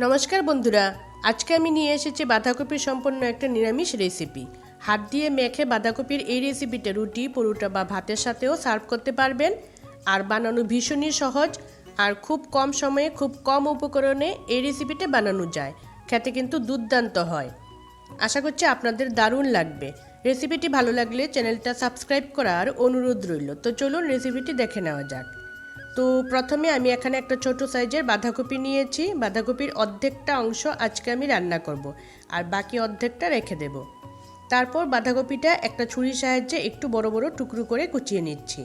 নমস্কার বন্ধুরা, আজকে আমি নিয়ে এসেছি বাঁধাকপি সম্পন্ন একটা নিরামিষ রেসিপি হাত দিয়ে মেখে বাঁধাকপির এই রেসিপিটা রুটি, পরোটা বা ভাতের সাথেও সার্ভ করতে পারবেন। আর বানানো ভীষণই সহজ, আর খুব কম সময়ে, খুব কম উপকরণে এই রেসিপিটা বানানো যায়। খেতে কিন্তু দুর্দান্ত হয়। আশা করছি আপনাদের দারুণ লাগবে। রেসিপিটি ভালো লাগলে চ্যানেলটা সাবস্ক্রাইব করার অনুরোধ রইল। তো চলুন রেসিপিটি দেখে নেওয়া যাক। তো প্রথমে আমি এখানে একটা ছোট সাইজের বাঁধাকপি নিয়েছি। বাঁধাকপির অর্ধেকটা অংশ আজকে আমি রান্না করব আর বাকি অর্ধেকটা রেখে দেব। তারপর বাঁধাকপিটা একটা ছুরির সাহায্যে একটু বড় বড় টুকরো করে কুচিয়ে নিচ্ছি।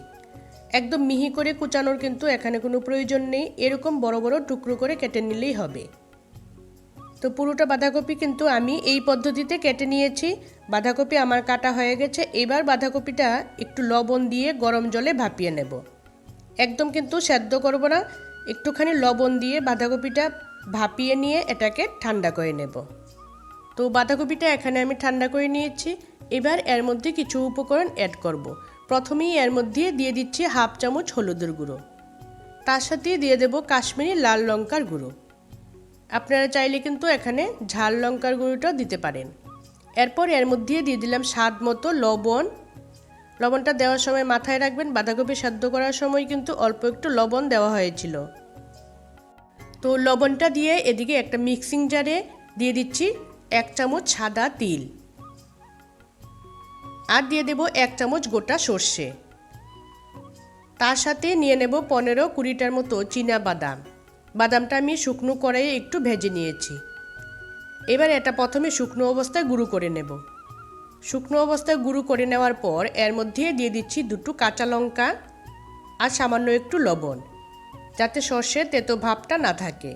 একদম মিহি করে কুচানোর কিন্তু এখানে কোনো প্রয়োজন নেই। এরকম বড় বড় টুকরো করে কেটে নিলেই হবে। তো পুরোটা বাঁধাকপি কিন্তু আমি এই পদ্ধতিতে কেটে নিয়েছি। বাঁধাকপি আমার কাটা হয়ে গেছে। এবার বাঁধাকপিটা একটু লবণ দিয়ে গরম জলে ভাপিয়ে নেব। একদম কিন্তু সেদ্ধ করব না। একটুখানি লবণ দিয়ে বাঁধাকপিটা ভাপিয়ে নিয়ে এটাকে ঠান্ডা করে নেব। তো বাঁধাকপিটা এখানে আমি ঠান্ডা করে নিয়েছি। এবার এর মধ্যে কিছু উপকরণ অ্যাড করব। প্রথমেই এর মধ্যে দিয়ে দিচ্ছি হাফ চামচ হলুদের গুঁড়ো। তার সাথে দিয়ে দেব কাশ্মীরি লাল লঙ্কার গুঁড়ো। আপনারা চাইলে কিন্তু এখানে ঝাল লঙ্কার গুঁড়োটাও দিতে পারেন। এরপর এর মধ্যে দিয়ে দিলাম স্বাদ মতো লবণ লবণটা দেওয়ার সময় মাথায় রাখবেন, বাঁধাকপি সেদ্ধ করার সময় কিন্তু অল্প একটু লবণ দেওয়া হয়েছিল। তো লবণটা দিয়ে এদিকে একটা মিক্সিং জারে দিয়ে দিচ্ছি এক চামচ সাদা তিল। আর দিয়ে দেব এক চামচ গোটা সর্ষে। তার সাথে নিয়ে নেব পনেরো কুড়িটার মতো চীনা বাদাম। বাদামটা আমি শুকনো কড়াইয়ে একটু ভেজে নিয়েছি। এবার এটা প্রথমে শুকনো অবস্থায় গুঁড়ো করে নেব। শুকনো অবস্থায় গুঁড়ো করে নেওয়ার পর এর মধ্যে দিয়ে দিচ্ছি দুটো কাঁচা লঙ্কা আর সামান্য একটু লবণ, যাতে সর্ষের তেতো ভাবটা না থাকে।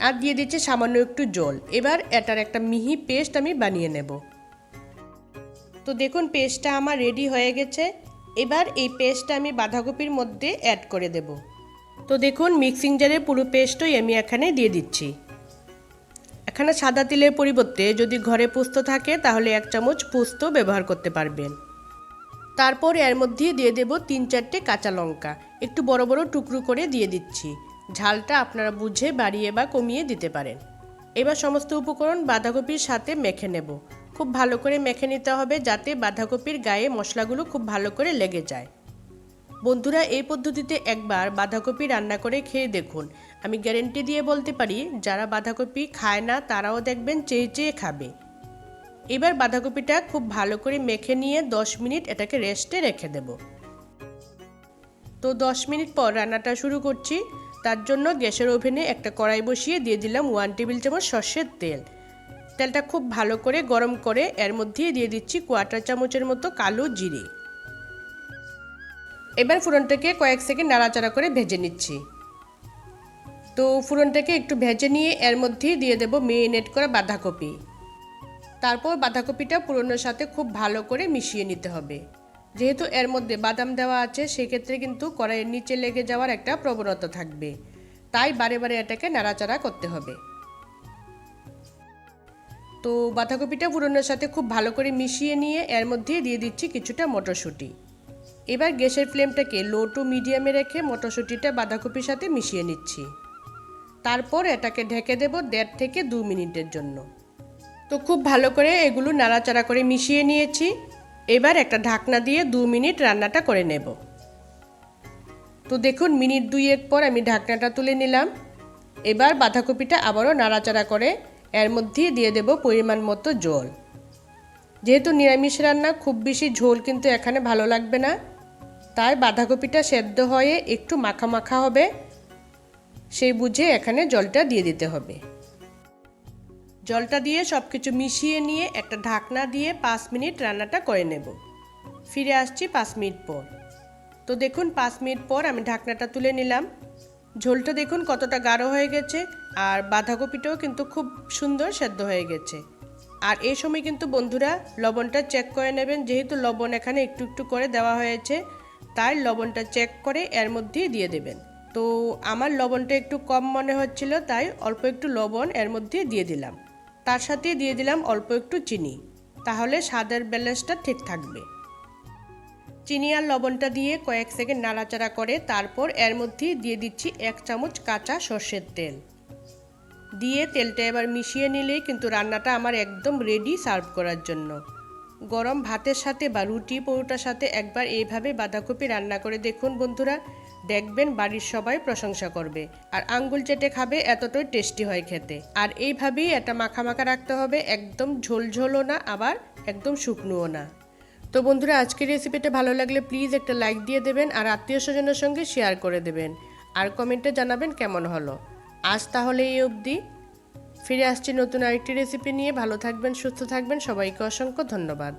আর দিয়ে দিচ্ছি সামান্য একটু জল। এবার এটার একটা মিহি পেস্ট আমি বানিয়ে নেব। তো দেখুন, পেস্টটা আমার রেডি হয়ে গেছে। এবার এই পেস্টটা আমি বাঁধাকপির মধ্যে অ্যাড করে দেব। তো দেখুন মিক্সিং জারের পুরো পেস্টই আমি এখানে দিয়ে দিচ্ছি। এখানে সাদা তিলের পরিবর্তে যদি ঘরে পোস্ত থাকে, তাহলে এক চামচ পোস্ত ব্যবহার করতে পারবেন। তারপর এর মধ্যে দিয়ে দেব তিন চারটে কাঁচা লঙ্কা। একটু বড় বড় টুকরো করে দিয়ে দিচ্ছি। ঝালটা আপনারা বুঝে, বাড়িয়ে বা কমিয়ে দিতে পারেন। এবার সমস্ত উপকরণ বাঁধাকপির সাথে মেখে নেব। খুব ভালো করে মেখে নিতে হবে যাতে বাঁধাকপির গায়ে মশলাগুলো খুব ভালো করে লেগে যায়। বন্ধুরা, এই পদ্ধতিতে একবার বাঁধাকপি রান্না করে খেয়ে দেখুন। আমি গ্যারেন্টি দিয়ে বলতে পারি, যারা বাঁধাকপি খায় না, তারাও দেখবেন চেয়ে চেয়ে খাবে। এবার বাঁধাকপিটা খুব ভালো করে মেখে নিয়ে দশ মিনিট এটাকে রেস্টে রেখে দেব। তো দশ মিনিট পর রান্নাটা শুরু করছি। তার জন্য গ্যাসের ওভেনে একটা কড়াই বসিয়ে দিয়ে দিলাম ওয়ান টেবিল চামচ সর্ষের তেল। তেলটা খুব ভালো করে গরম করে এর মধ্যে দিয়ে দিচ্ছি কোয়াটার চামচের মতো কালো জিরে। এবার ফুরনটাকে কয়েক সেকেন্ড নাড়াচাড়া করে ভেজে নিচ্ছি। তো ফুরনটাকে একটু ভেজে নিয়ে এর মধ্যেই দিয়ে দেব মেরিনেট করা বাঁধাকপি। তারপর বাঁধাকপিটা পুরনোর সাথে খুব ভালো করে মিশিয়ে নিতে হবে। যেহেতু এর মধ্যে বাদাম দেওয়া আছে, সেক্ষেত্রে কিন্তু কড়াইয়ের নিচে লেগে যাওয়ার একটা প্রবণতা থাকবে। তাই বারে বারে এটাকে নাড়াচাড়া করতে হবে। তো বাঁধাকপিটা পুরনোর সাথে খুব ভালো করে মিশিয়ে নিয়ে এর মধ্যে দিয়ে দিচ্ছি কিছুটা মটরশুঁটি। এবার গ্যাসের ফ্লেমটাকে লো টু মিডিয়ামে রেখে মটরশুঁটিটা বাঁধাকপির সাথে মিশিয়ে নিচ্ছি। তারপর এটাকে ঢেকে দেব দেড় থেকে দু মিনিটের জন্য। তো খুব ভালো করে এগুলো নাড়াচাড়া করে মিশিয়ে নিয়েছি। এবার একটা ঢাকনা দিয়ে দু মিনিট রান্নাটা করে নেব। তো দেখুন মিনিট দুইয়ের পর আমি ঢাকনাটা তুলে নিলাম। এবার বাঁধাকপিটা আবারও নাড়াচাড়া করে এর মধ্যেই দিয়ে দেব পরিমাণ মতো জল। যেহেতু নিরামিষ রান্না, খুব বেশি ঝোল কিন্তু এখানে ভালো লাগবে না। তাই বাঁধাকপিটা সেদ্ধ হয়ে একটু মাখা মাখা হবে, সেই বুঝে এখানে জলটা দিয়ে দিতে হবে। জলটা দিয়ে সব কিছু মিশিয়ে নিয়ে একটা ঢাকনা দিয়ে পাঁচ মিনিট রান্নাটা করে নেব। ফিরে আসছি পাঁচ মিনিট পর। তো দেখুন, পাঁচ মিনিট পর আমি ঢাকনাটা তুলে নিলাম। ঝোলটা দেখুন কতটা গাঢ় হয়ে গেছে, আর বাঁধাকপিটাও কিন্তু খুব সুন্দর সেদ্ধ হয়ে গেছে। আর এই সময় কিন্তু বন্ধুরা লবণটা চেক করে নেবেন, যেহেতু লবণ এখানে একটু একটু করে দেওয়া হয়েছে তাই লবণটা চেক করে এর মধ্যেই দিয়ে দেবেন। তো আমার লবণটা একটু কম মনে হচ্ছিল, তাই অল্প একটু লবণ এর মধ্যে দিয়ে দিলাম। তার সাথে দিয়ে দিলাম অল্প একটু চিনি। তাহলে স্বাদের ব্যালেন্সটা ঠিক থাকবে। চিনি আর লবণটা দিয়ে কয়েক সেকেন্ড নাড়াচাড়া করে তারপর এর মধ্যেই দিয়ে দিচ্ছি এক চামচ কাঁচা সর্ষের তেল। দিয়ে তেলটা এবার মিশিয়ে নিলেই কিন্তু রান্নাটা আমার একদম রেডি সার্ভ করার জন্য। গরম ভাতের সাথে বা রুটি পরোটার সাথে একবার এইভাবে বাঁধাকপি রান্না করে দেখুন বন্ধুরা। দেখবেন বাড়ির সবাই প্রশংসা করবে। আর আঙ্গুল চেটে খাবে এতটাই টেস্টি হয় খেতে। আর এইভাবেই এটা মাখা রাখতে হবে, একদম ঝোলঝোলও না, আবার একদম শুকনোও না। তো বন্ধুরা, আজকের রেসিপিটা ভালো লাগলে প্লিজ একটা লাইক দিয়ে দেবেন আর আত্মীয় স্বজনের সঙ্গে শেয়ার করে দেবেন। আর কমেন্টে জানাবেন কেমন হলো। আজ তাহলে এই অবধি। ফিরে আসছি নতুন আরেকটি রেসিপি নিয়ে। ভালো থাকবেন সুস্থ থাকবেন। সবাইকে অসংখ্য ধন্যবাদ।